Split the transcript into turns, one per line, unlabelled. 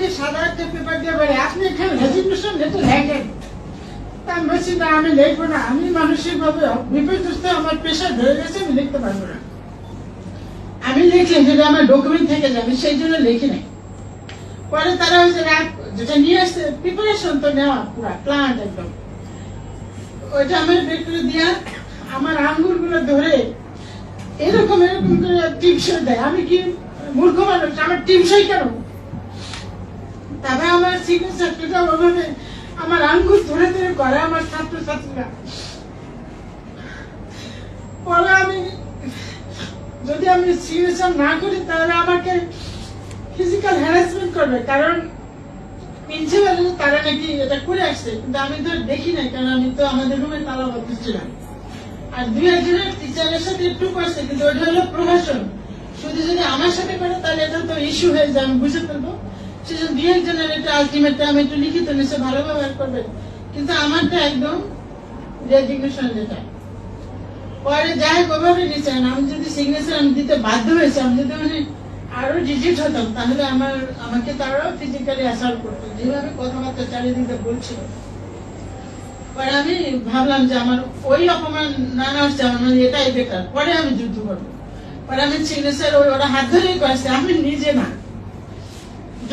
আমাকে সাদা একটা পেপার দিয়ে বলে, আপনি এখানে রেজিগনেশন লেটার লেখেন আমি বলছি, না, আমি লিখব না। আমি মানসিক ভাবে বিপর্যস্ত, আমার পেশা ধরে গেছে, আমি লিখতে পারব না। আমি লিখলাম যেটা আমার ডকুমেন্ট থেকে যাবে সেই জন্য লিখি নাই। পরে তারা হচ্ছে যেটা নিয়ে আসছে প্রিপারেশন তো নেওয়া পুরা ক্লান্ট একদম। ওইটা আমার বের করে দিয়া, আমার আঙ্গুরগুলো ধরে এরকম এরকম করে টিপসই দেয়। আমি কি মূর্খ মানুষ? আমার টিপসই কেন? তবে আমার সিগনেচারটা ওভাবে আমার আঙ্গুর ধরে ধরে করে আমার ছাত্র ছাত্রীরা পরে আমি, যদি আমি সিগনেচার না করি, তাহলে আমাকে ফিজিক্যাল হ্যারাসমেন্ট করবে। কারণ প্রিন্সিপাল তারা নাকি এটা করে আসছে, কিন্তু আমি তো দেখি নাই, কারণ আমি তো আমাদের রুমে তালাবদ্ধ ছিলাম আর দুই একজনের টিচারের সাথে একটু করছে, কিন্তু ওটা হলো প্রভাষণ শুধু যদি আমার সাথে করে, তাহলে এটা তো ইস্যু হয়ে যায়, আমি বুঝে ফেলব। দুই একজনের এটা আলটিমেটটা আমি একটু লিখিত নিচে ভালো ব্যবহার করবে। কিন্তু আমারটা একদম রেজিগনেশন যেটা। পরে যাই হোক, ওভাবে নিচ্ছেন আমি যদি সিগনেচার আমি দিতে বাধ্য হয়েছে, আমি যদি মানে আরও হতাম, তাহলে আমার, আমাকে ফিজিক্যালি করতো। যেভাবে কথাবার্তা চারিদিকে বলছিল। পরে আমি ভাবলাম যে আমার ওই অপমান না না হচ্ছে আমার মানে এটাই বেকার। পরে আমি যুদ্ধ করব। পরে আমি সিগনেচার ওই, ওরা হাত ধরেই করছে আমি নিজে না।